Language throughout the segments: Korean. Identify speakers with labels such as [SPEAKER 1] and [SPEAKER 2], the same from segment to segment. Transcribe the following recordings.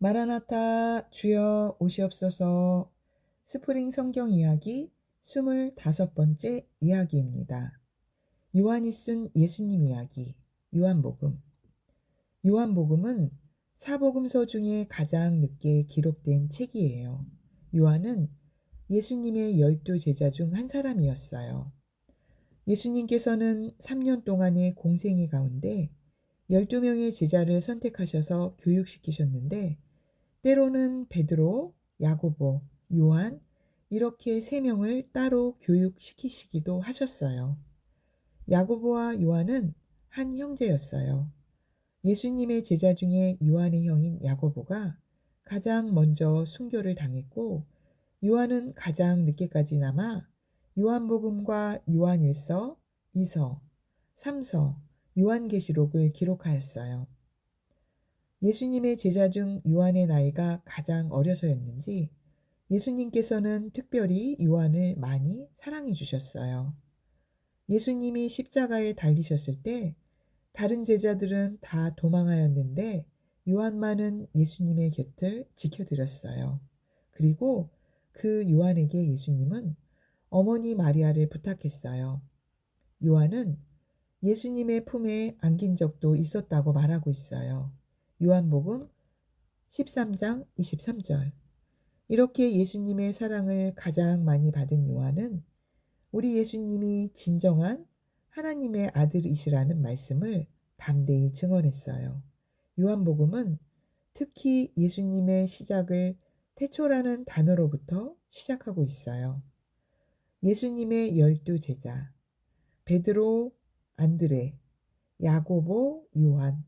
[SPEAKER 1] 마라나타 주여 오시옵소서 스프링 성경 이야기 25번째 이야기입니다. 요한이 쓴 예수님 이야기 요한복음 요한복음은 사복음서 중에 가장 늦게 기록된 책이에요. 요한은 예수님의 열두 제자 중 한 사람이었어요. 예수님께서는 3년 동안의 공생이 가운데 12명의 제자를 선택하셔서 교육시키셨는데 때로는 베드로, 야고보, 요한 이렇게 세 명을 따로 교육시키시기도 하셨어요. 야고보와 요한은 한 형제였어요. 예수님의 제자 중에 요한의 형인 야고보가 가장 먼저 순교를 당했고 요한은 가장 늦게까지 남아 요한복음과 요한일서, 이서, 삼서, 요한계시록을 기록하였어요. 예수님의 제자 중 요한의 나이가 가장 어려서였는지 예수님께서는 특별히 요한을 많이 사랑해 주셨어요. 예수님이 십자가에 달리셨을 때 다른 제자들은 다 도망하였는데 요한만은 예수님의 곁을 지켜드렸어요. 그리고 그 요한에게 예수님은 어머니 마리아를 부탁했어요. 요한은 예수님의 품에 안긴 적도 있었다고 말하고 있어요. 요한복음 13장 23절. 이렇게 예수님의 사랑을 가장 많이 받은 요한은 우리 예수님이 진정한 하나님의 아들이시라는 말씀을 담대히 증언했어요. 요한복음은 특히 예수님의 시작을 태초라는 단어로부터 시작하고 있어요. 예수님의 열두 제자, 베드로, 안드레, 야고보, 요한,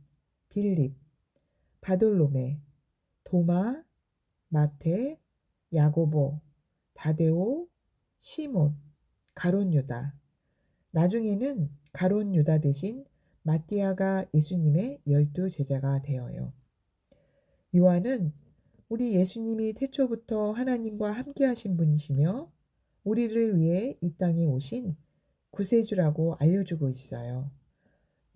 [SPEAKER 1] 빌립, 바돌로메, 도마, 마테, 야고보, 다데오, 시몬, 가론 유다. 나중에는 가론 유다 대신 마띠아가 예수님의 열두 제자가 되어요. 요한은 우리 예수님이 태초부터 하나님과 함께 하신 분이시며 우리를 위해 이 땅에 오신 구세주라고 알려주고 있어요.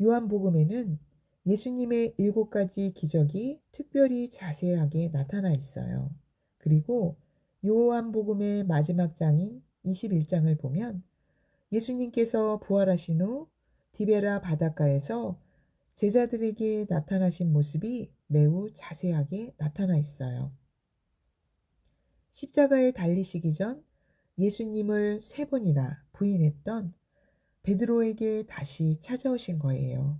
[SPEAKER 1] 요한복음에는 예수님의 일곱 가지 기적이 특별히 자세하게 나타나 있어요. 그리고 요한복음의 마지막 장인 21장을 보면 예수님께서 부활하신 후 디베라 바닷가에서 제자들에게 나타나신 모습이 매우 자세하게 나타나 있어요. 십자가에 달리시기 전 예수님을 세 번이나 부인했던 베드로에게 다시 찾아오신 거예요.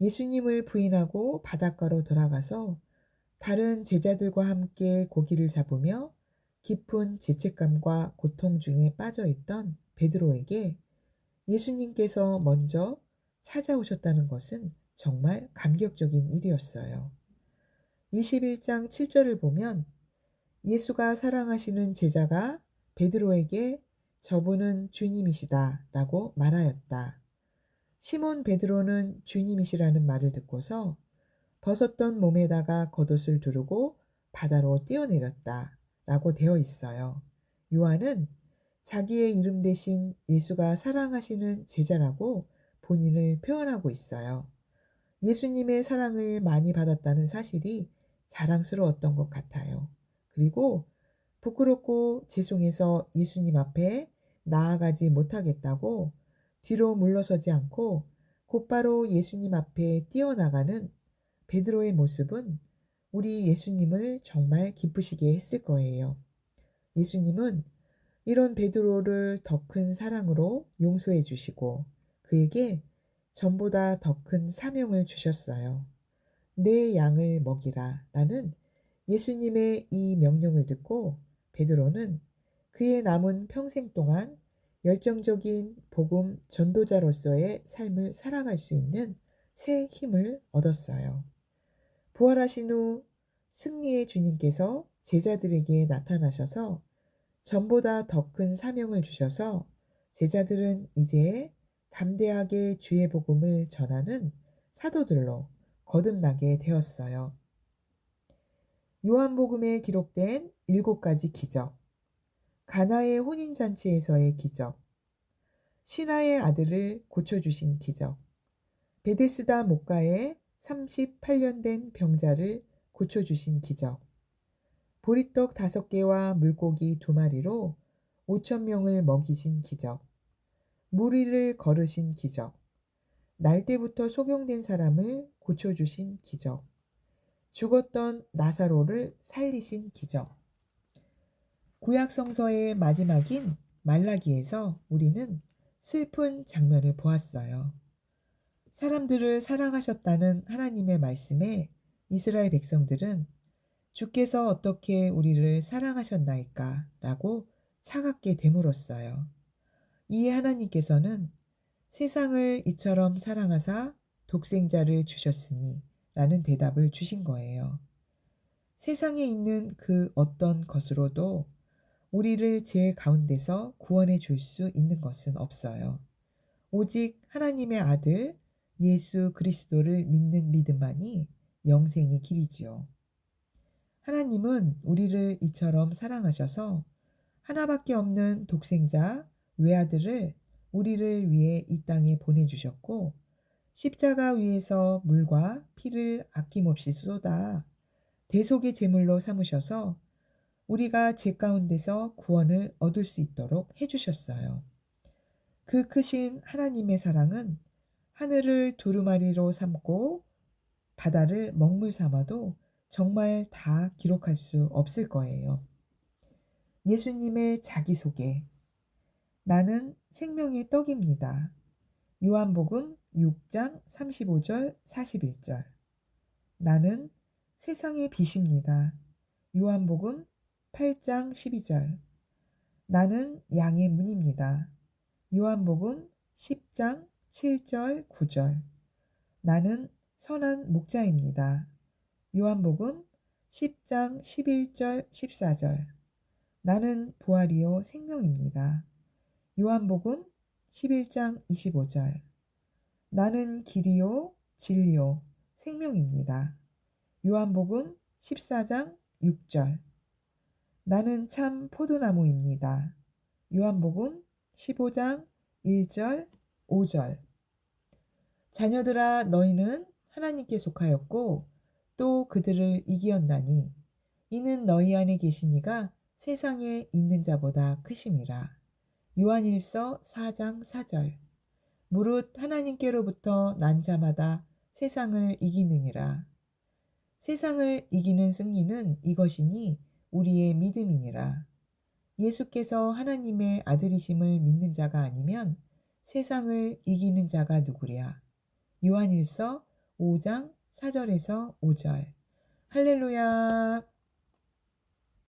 [SPEAKER 1] 예수님을 부인하고 바닷가로 돌아가서 다른 제자들과 함께 고기를 잡으며 깊은 죄책감과 고통 중에 빠져 있던 베드로에게 예수님께서 먼저 찾아오셨다는 것은 정말 감격적인 일이었어요. 21장 7절을 보면 예수가 사랑하시는 제자가 베드로에게 저분은 주님이시다 라고 말하였다. 시몬 베드로는 주님이시라는 말을 듣고서 벗었던 몸에다가 겉옷을 두르고 바다로 뛰어내렸다 라고 되어 있어요. 요한은 자기의 이름 대신 예수가 사랑하시는 제자라고 본인을 표현하고 있어요. 예수님의 사랑을 많이 받았다는 사실이 자랑스러웠던 것 같아요. 그리고 부끄럽고 죄송해서 예수님 앞에 나아가지 못하겠다고 뒤로 물러서지 않고 곧바로 예수님 앞에 뛰어나가는 베드로의 모습은 우리 예수님을 정말 기쁘시게 했을 거예요. 예수님은 이런 베드로를 더 큰 사랑으로 용서해 주시고 그에게 전보다 더 큰 사명을 주셨어요. 내 양을 먹이라 라는 예수님의 이 명령을 듣고 베드로는 그의 남은 평생 동안 열정적인 복음 전도자로서의 삶을 살아갈 수 있는 새 힘을 얻었어요. 부활하신 후 승리의 주님께서 제자들에게 나타나셔서 전보다 더 큰 사명을 주셔서 제자들은 이제 담대하게 주의 복음을 전하는 사도들로 거듭나게 되었어요. 요한복음에 기록된 일곱 가지 기적. 가나의 혼인잔치에서의 기적, 신하의 아들을 고쳐주신 기적, 베데스다 목가에 38년 된 병자를 고쳐주신 기적. 보리떡 다섯 개와 물고기 두 마리로 오천 명을 먹이신 기적. 물 위를 걸으신 기적. 날 때부터 소경된 사람을 고쳐주신 기적. 죽었던 나사로를 살리신 기적. 구약 성서의 마지막인 말라기에서 우리는 슬픈 장면을 보았어요. 사람들을 사랑하셨다는 하나님의 말씀에 이스라엘 백성들은 주께서 어떻게 우리를 사랑하셨나이까? 라고 차갑게 되물었어요. 이에 하나님께서는 세상을 이처럼 사랑하사 독생자를 주셨으니 라는 대답을 주신 거예요. 세상에 있는 그 어떤 것으로도 우리를 죄 가운데서 구원해 줄 수 있는 것은 없어요. 오직 하나님의 아들 예수 그리스도를 믿는 믿음만이 영생의 길이지요. 하나님은 우리를 이처럼 사랑하셔서 하나밖에 없는 독생자 외아들을 우리를 위해 이 땅에 보내주셨고 십자가 위에서 물과 피를 아낌없이 쏟아 대속의 제물로 삼으셔서 우리가 죄 가운데서 구원을 얻을 수 있도록 해주셨어요. 그 크신 하나님의 사랑은 하늘을 두루마리로 삼고 바다를 먹물 삼아도 정말 다 기록할 수 없을 거예요. 예수님의 자기소개. 나는 생명의 떡입니다. 요한복음 6장 35절 41절. 나는 세상의 빛입니다. 요한복음 8장 12절. 나는 양의 문입니다. 요한복음 10장 7절 9절. 나는 선한 목자입니다. 요한복음 10장 11절 14절. 나는 부활이요 생명입니다. 요한복음 11장 25절. 나는 길이요 진리요 생명입니다. 요한복음 14장 6절. 나는 참 포도나무입니다. 요한복음 15장 1절 5절. 자녀들아 너희는 하나님께 속하였고 또 그들을 이기었나니 이는 너희 안에 계신 이가 세상에 있는 자보다 크심이라. 요한일서 4장 4절. 무릇 하나님께로부터 난 자마다 세상을 이기느니라. 세상을 이기는 승리는 이것이니 우리의 믿음이니라. 예수께서 하나님의 아들이심을 믿는 자가 아니면 세상을 이기는 자가 누구랴. 요한일서 5장 4절에서 5절. 할렐루야.